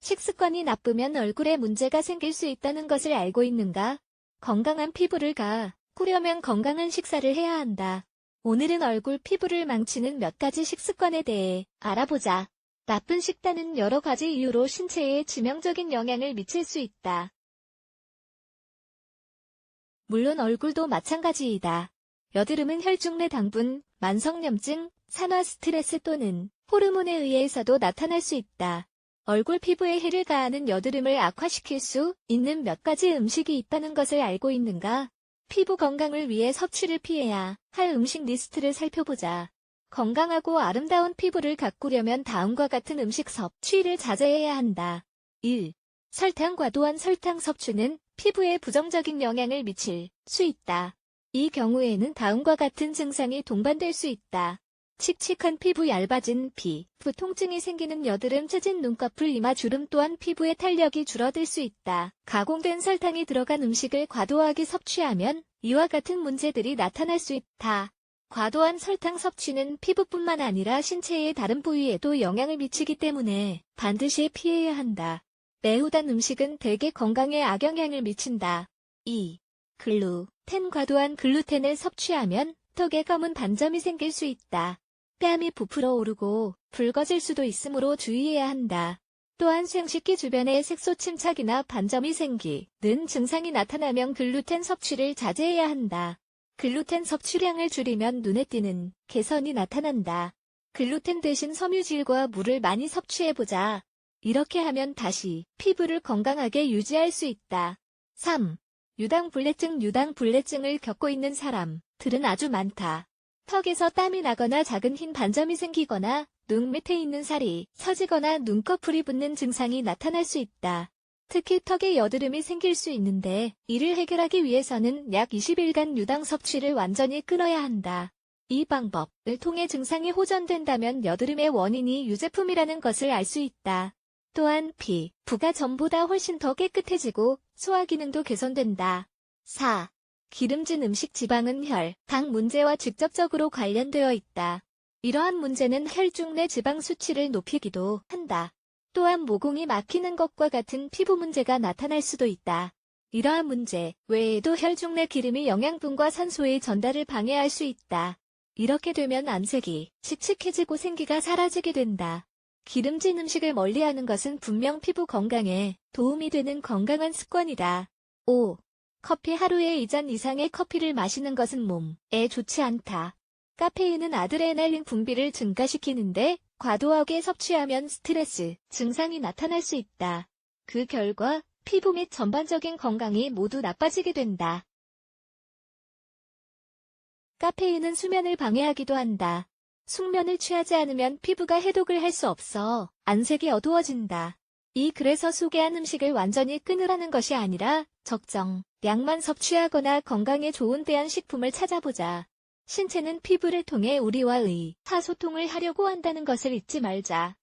식습관이 나쁘면 얼굴에 문제가 생길 수 있다는 것을 알고 있는가? 건강한 피부를 가 꾸려면 건강한 식사를 해야 한다. 오늘은 얼굴 피부를 망치는 몇 가지 식습관에 대해 알아보자. 나쁜 식단은 여러 가지 이유로 신체에 치명적인 영향을 미칠 수 있다. 물론 얼굴도 마찬가지이다. 여드름은 혈중 내 당분, 만성염증, 산화 스트레스 또는 호르몬에 의해서도 나타날 수 있다. 얼굴 피부에 해를 가하는 여드름을 악화시킬 수 있는 몇 가지 음식이 있다는 것을 알고 있는가? 피부 건강을 위해 섭취를 피해야 할 음식 리스트를 살펴보자. 건강하고 아름다운 피부를 가꾸려면 다음과 같은 음식 섭취를 자제해야 한다. 1. 설탕 과도한 설탕 섭취는 피부에 부정적인 영향을 미칠 수 있다. 이 경우에는 다음과 같은 증상이 동반될 수 있다. 칙칙한 피부 얇아진 피, 부통증이 생기는 여드름 처진 눈꺼풀 이마 주름 또한 피부의 탄력이 줄어들 수 있다. 가공된 설탕이 들어간 음식을 과도하게 섭취하면 이와 같은 문제들이 나타날 수 있다. 과도한 설탕 섭취는 피부뿐만 아니라 신체의 다른 부위에도 영향을 미치기 때문에 반드시 피해야 한다. 매우 단 음식은 대개 건강에 악영향을 미친다. 2. 글루텐 과도한 글루텐을 섭취하면 턱에 검은 반점이 생길 수 있다. 뺨이 부풀어 오르고 붉어질 수도 있으므로 주의해야 한다. 또한 생식기 주변에 색소 침착이나 반점이 생기는 증상이 나타나면 글루텐 섭취를 자제해야 한다. 글루텐 섭취량을 줄이면 눈에 띄는 개선이 나타난다. 글루텐 대신 섬유질과 물을 많이 섭취해보자. 이렇게 하면 다시 피부를 건강하게 유지할 수 있다. 3. 유당불내증 유당불내증을 겪고 있는 사람들은 아주 많다. 턱에서 땀이 나거나 작은 흰 반점이 생기거나 눈 밑에 있는 살이 처지거나 눈꺼풀이 붓는 증상이 나타날 수 있다. 특히 턱에 여드름이 생길 수 있는데 이를 해결하기 위해서는 약 20일간 유당 섭취를 완전히 끊어야 한다. 이 방법을 통해 증상이 호전된다면 여드름의 원인이 유제품이라는 것을 알 수 있다. 또한 피, 부가 전보다 훨씬 더 깨끗해지고 소화 기능도 개선된다. 4. 기름진 음식 지방은 혈, 당 문제와 직접적으로 관련되어 있다. 이러한 문제는 혈중 내 지방 수치를 높이기도 한다. 또한 모공이 막히는 것과 같은 피부 문제가 나타날 수도 있다. 이러한 문제 외에도 혈중 내 기름이 영양분과 산소의 전달을 방해할 수 있다. 이렇게 되면 안색이 칙칙해지고 생기가 사라지게 된다. 기름진 음식을 멀리하는 것은 분명 피부 건강에 도움이 되는 건강한 습관이다. 5. 커피 하루에 2잔 이상의 커피를 마시는 것은 몸에 좋지 않다. 카페인은 아드레날린 분비를 증가시키는데 과도하게 섭취하면 스트레스 증상이 나타날 수 있다. 그 결과 피부 및 전반적인 건강이 모두 나빠지게 된다. 카페인은 수면을 방해하기도 한다. 숙면을 취하지 않으면 피부가 해독을 할 수 없어 안색이 어두워진다. 이 글에서 소개한 음식을 완전히 끊으라는 것이 아니라 적정 양만 섭취하거나 건강에 좋은 대한 식품을 찾아보자. 신체는 피부를 통해 우리와 의 사소통을 하려고 한다는 것을 잊지 말자.